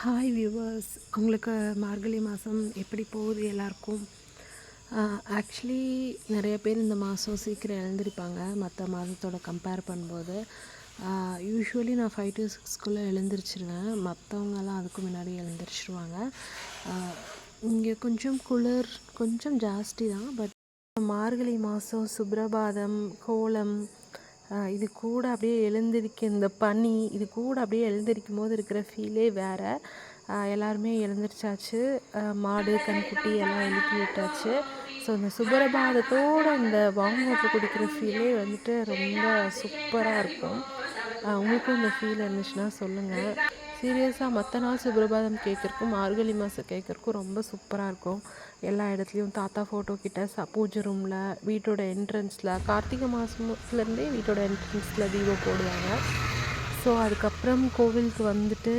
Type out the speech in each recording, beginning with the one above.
Hi viewers உங்களுக்கு மார்கழி மாதம் எப்படி போகுது எல்லாருக்கும்? ஆக்சுவலி நிறைய பேர் இந்த மாதம் சீக்கிரம் எழுந்திருப்பாங்க மற்ற மாதத்தோட கம்பேர் பண்ணும்போது. யூஸ்வலி நான் ஃபைவ் டு சிக்ஸ்க்குள்ளே எழுந்திரிச்சிருவேன். மற்றவங்கெல்லாம் அதுக்கு முன்னாடி எழுந்திரிச்சிருவாங்க. இங்கே கொஞ்சம் குளிர் கொஞ்சம் ஜாஸ்தி தான் பட் மார்கழி மாதம் சுப்ரபாதம் கோலம் இது கூட அப்படியே எழுந்திருக்க இந்த பனி இது கூட அப்படியே எழுந்திருக்கும் போது இருக்கிற ஃபீலே வேறு. எல்லாருமே எழுந்திரிச்சாச்சு. மாடு கன்குட்டி எல்லாம் எழுப்பி விட்டாச்சு. ஸோ இந்த சுப்ரபாதத்தோட இந்த வார்ம் வாட்டர் குடிக்கிற ஃபீலே வந்துட்டு ரொம்ப சூப்பராக இருக்கும். உங்களுக்கும் இந்த ஃபீல் இருந்துச்சுன்னா சொல்லுங்கள் சீரியஸாக மற்ற நாள் சுப்ரபாதம் கேட்குறக்கும் மார்கழி மாதம் கேட்குறக்கும் ரொம்ப சூப்பராக இருக்கும். எல்லா இடத்துலையும் தாத்தா ஃபோட்டோ கிட்ட ச பூஜை ரூமில் வீட்டோட என்ட்ரன்ஸில் கார்த்திகை மாதத்துலேருந்தே வீட்டோட என்ட்ரன்ஸில் தீபம் போடுவாங்க. ஸோ அதுக்கப்புறம் கோவிலுக்கு வந்துட்டு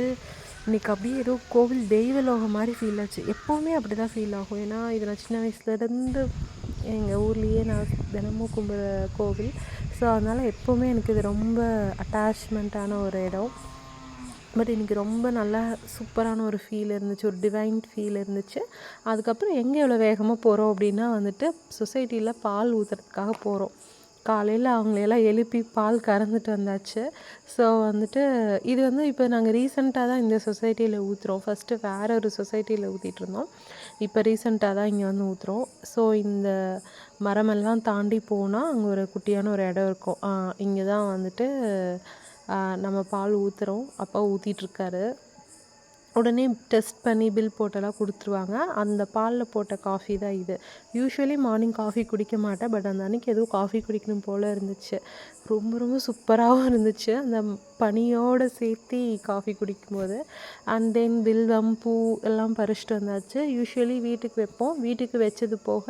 இன்னைக்கு அப்படியே ஏதோ கோவில் தெய்வலோகம் மாதிரி ஃபீல் ஆச்சு. எப்போவுமே அப்படி தான் ஃபீல் ஆகும். ஏன்னா இது நான் சின்ன வயசுலேருந்து எங்கள் ஊர்லேயே நான் தினமும் கும்பிட்ற கோவில். ஸோ அதனால் எப்போவுமே எனக்கு இது ரொம்ப அட்டாச்மெண்ட்டான ஒரு இடம். பட் எனக்கு ரொம்ப நல்லா சூப்பரான ஒரு ஃபீல் இருந்துச்சு ஒரு டிவைன் ஃபீல் இருந்துச்சு. அதுக்கப்புறம் எங்கே எவ்வளோ வேகமாக போகிறோம் அப்படின்னா வந்துட்டு சொசைட்டியில் பால் ஊற்றுறதுக்காக போகிறோம் காலையில் அவங்களையெல்லாம் எழுப்பி பால் கறந்துட்டு வந்தாச்சு. ஸோ வந்துட்டு இது வந்து இப்போ நாங்கள் ரீசெண்டாக தான் இந்த சொசைட்டியில் ஊற்றுறோம் ஃபஸ்ட்டு வேறு ஒரு சொசைட்டியில் ஊற்றிட்டு இருந்தோம். இப்போ ரீசெண்டாக தான் இங்கே வந்து ஊற்றுறோம் ஸோ இந்த மரமெல்லாம் தாண்டி போனால் அங்கே ஒரு குட்டியான ஒரு இடம் இருக்கும். இங்கே தான் வந்துட்டு நம்ம பால் ஊற்றுறோம் அப்பா ஊற்றிட்டுருக்காரு உடனே டெஸ்ட் பண்ணி பில் போட்டெல்லாம் கொடுத்துருவாங்க. அந்த பாலில் போட்ட காஃபி தான் இது. யூஸ்வலி மார்னிங் காஃபி குடிக்க மாட்டேன். பட் அந்த அன்றைக்கி எதுவும் காஃபி குடிக்கணும் போல் இருந்துச்சு. ரொம்ப ரொம்ப சூப்பராகவும் இருந்துச்சு. அந்த பனியோடு சேர்த்து காஃபி குடிக்கும்போது. அண்ட் தென் வில்வம் பூ எல்லாம் பறிச்சிட்டு வந்தாச்சு. யூஸ்வலி வீட்டுக்கு வைப்போம். வீட்டுக்கு வச்சது போக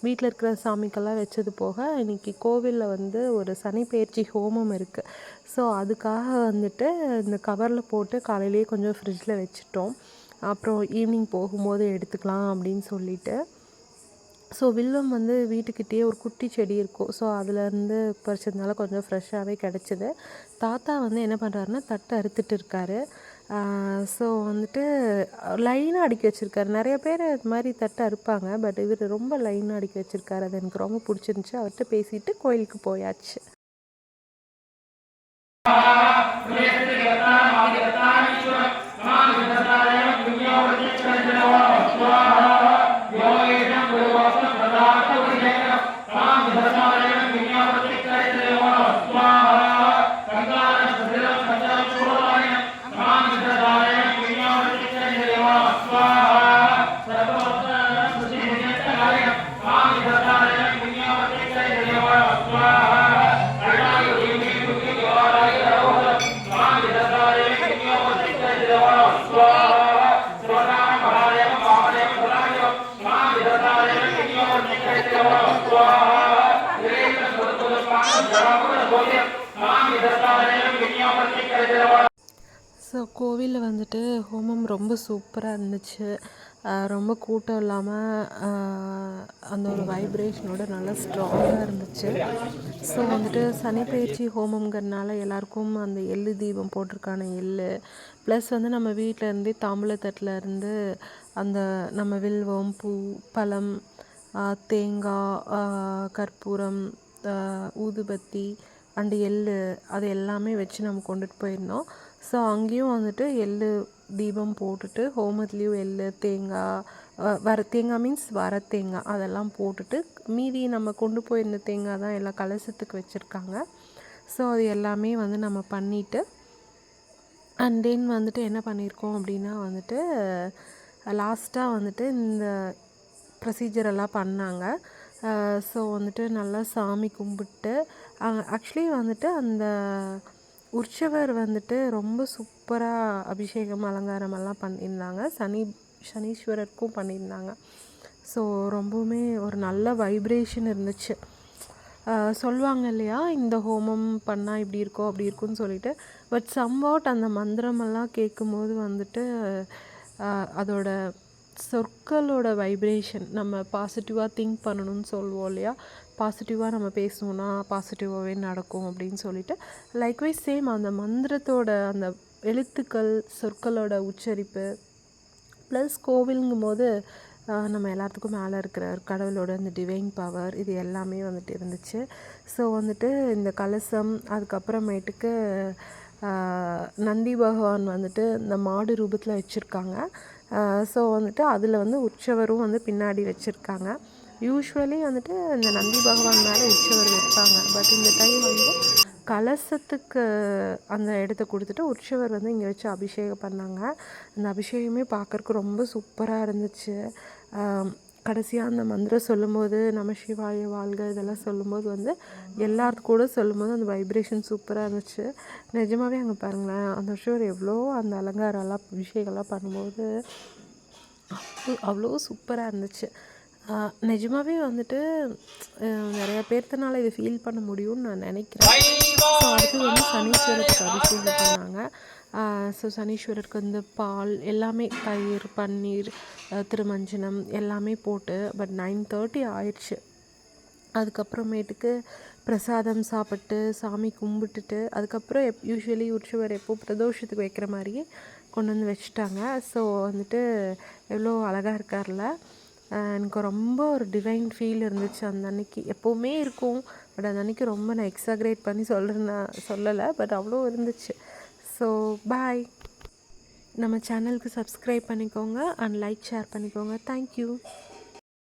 வீட்டில் இருக்கிற சாமிக்கெல்லாம் வச்சது போக இன்னைக்கு கோவிலில் வந்து ஒரு சனி பயிற்சி ஹோமம் இருக்குது ஸோ அதுக்காக வந்துட்டு இந்த கவரில் போட்டு காலையிலேயே கொஞ்சம் ஃப்ரிட்ஜில் வச்சுட்டோம். அப்புறம் ஈவினிங் போகும்போது எடுத்துக்கலாம் அப்படின்னு சொல்லிட்டு. ஸோ வில்லம் வந்து வீட்டுக்கிட்டேயே ஒரு குட்டி செடி இருக்கும். ஸோ அதுலேருந்து பறிச்சதுனால கொஞ்சம் ஃப்ரெஷ்ஷாகவே கிடச்சிது. தாத்தா வந்து என்ன பண்ணுறாருன்னா தட்டை அறுத்துட்டு இருக்காரு. ஸோ வந்துட்டு லைனாக அடுக்கி வச்சுருக்காரு. நிறைய பேர் இது மாதிரி தட்டை அறுப்பாங்க. பட் இவர் ரொம்ப லைனாக அடுக்கி வச்சுருக்காரு. அது எனக்கு ரொம்ப பிடிச்சிருந்துச்சி. அவர்கிட்ட பேசிட்டு கோயிலுக்கு போயாச்சு. Father. ஸோ கோவிலில் வந்துட்டு ஹோமம் ரொம்ப சூப்பராக இருந்துச்சு. ரொம்ப கூட்டம் இல்லாமல் அந்த ஒரு வைப்ரேஷனோட நல்லா ஸ்ட்ராங்காக இருந்துச்சு. ஸோ வந்துட்டு சனி பயிற்சி ஹோமம்ங்கிறனால எல்லாருக்கும் அந்த எள்ளு தீபம் போட்டிருக்கான எள்ளு. ப்ளஸ் வந்து நம்ம வீட்டிலேருந்தே தாம்பூலத்தட்டில் இருந்து அந்த நம்ம வில்வம் பூ பழம் தேங்காய் கற்பூரம் ஊதுபத்தி அண்டு எள்ளு அது எல்லாமே வச்சு நம்ம கொண்டுட்டு போயிருந்தோம் ஸோ அங்கேயும் வந்துட்டு எள்ளு தீபம் போட்டுட்டு ஹோமத்துலேயும் எள்ளு தேங்காய் வ- வர தேங்காய் மீன்ஸ் வர தேங்காய் அதெல்லாம் போட்டுட்டு மீதி நம்ம கொண்டு போயிருந்த தேங்காய் தான் எல்லாம் கலசத்துக்கு வச்சுருக்காங்க. ஸோ அது எல்லாமே வந்து நம்ம பண்ணிவிட்டு அண்ட் தென் வந்துட்டு என்ன பண்ணியிருக்கோம் அப்படின்னா வந்துட்டு லாஸ்ட்டாக வந்துட்டு இந்த ப்ரொசீஜர் எல்லாம் பண்ணாங்க. ஸோ வந்துட்டு நல்லா சாமி கும்பிட்டு ஆக்சுவலி வந்துட்டு அந்த உற்சவர் வந்துட்டு ரொம்ப சூப்பராக அபிஷேகம் அலங்காரம் எல்லாம் பண்ணியிருந்தாங்க. சனி சனீஸ்வரருக்கும் பண்ணியிருந்தாங்க. ஸோ ரொம்பவுமே ஒரு நல்ல வைப்ரேஷன் இருந்துச்சு. சொல்லுவாங்க இல்லையா இந்த ஹோமம் பண்ணால் இப்படி இருக்கும் அப்படி இருக்கும்னு சொல்லிட்டு. பட் சம்வாட் அந்த மந்திரமெல்லாம் கேட்கும்போது வந்துட்டு அதோட சொற்களோட வைப்ரேஷன் நம்ம பாசிட்டிவாக திங்க் பண்ணணும்னு சொல்லுவோம் இல்லையா? பாசிட்டிவாக நம்ம பேசணும்னா பாசிட்டிவாகவே நடக்கும் அப்படின்னு சொல்லிட்டு லைக்வைஸ் சேம் அந்த மந்திரத்தோட அந்த எழுத்துக்கள் சொற்களோட உச்சரிப்பு ப்ளஸ் கோவிலுங்கும் போது நம்ம எல்லாத்துக்கும் மேலே இருக்கிற கடவுளோட அந்த டிவைன் பவர் இது எல்லாமே வந்துட்டு இருந்துச்சு. ஸோ வந்துட்டு இந்த கலசம் அதுக்கப்புறமேட்டுக்கு நந்தி பகவான் வந்துட்டு இந்த மாடு ரூபத்தில் வச்சுருக்காங்க. ஸோ வந்துட்டு அதில் வந்து உற்சவரும் வந்து பின்னாடி வச்சுருக்காங்க. யூஸ்வலி வந்துட்டு இந்த நந்தி பகவான் மேலே உற்சவர் வைப்பாங்க. பட் இந்த டைம் வந்து கலசத்துக்கு அந்த இடத்த கொடுத்துட்டு உற்சவர் வந்து இங்கே வச்சு அபிஷேகம் பண்ணாங்க. அந்த அபிஷேகமே பார்க்கறக்கு ரொம்ப சூப்பராக இருந்துச்சு. கடைசியாக அந்த மந்திரம் சொல்லும்போது நம சிவாய வாழ்க இதெல்லாம் சொல்லும்போது வந்து எல்லாத்து கூட சொல்லும்போது அந்த வைப்ரேஷன் சூப்பராக இருந்துச்சு. நிஜமாகவே அங்கே பாருங்களேன் அந்த உற்சவர் எவ்வளோ அந்த அலங்காரம்லாம் விஷயங்கள்லாம் பண்ணும்போது அவ்வளோ சூப்பராக இருந்துச்சு. நிஜமாகவே வந்துட்டு நிறையா நிறைய பேர்த்தனால இதை ஃபீல் பண்ண முடியும்னு நான் நினைக்கிறேன். ஸோ அடுத்தது வந்து சனீஸ்வரருக்கு அபிஷேகம் பண்ணாங்க. ஸோ சனீஸ்வரருக்கு வந்து பால் எல்லாமே தயிர் பன்னீர் திருமஞ்சனம் எல்லாமே போட்டு பட் நைன் தேர்ட்டி ஆயிடுச்சு. அதுக்கப்புறமேட்டுக்கு பிரசாதம் சாப்பிட்டு சாமி கும்பிட்டுட்டு அதுக்கப்புறம் எப் யூஸ்வலி உற்சவர் எப்போ பிரதோஷத்துக்கு வைக்கிற மாதிரியே கொண்டு வந்து வச்சுட்டாங்க. ஸோ வந்துட்டு எவ்வளோ அழகாக இருக்கார்ல. எனக்கு ரொம்ப ஒரு டிவைன் ஃபீல் இருந்துச்சு அந்த அன்னைக்கு. எப்போவுமே இருக்கும். பட் அந்த அன்னைக்கு ரொம்ப நான் எக்ஸாக்ரேட் பண்ணி சொல்கிறேன்னா சொல்லலை. பட் அவ்வளோ இருந்துச்சு. ஸோ பாய் நம்ம சேனலுக்கு சப்ஸ்கிரைப் பண்ணிக்கோங்க. அண்ட் லைக் ஷேர் பண்ணிக்கோங்க. Thank you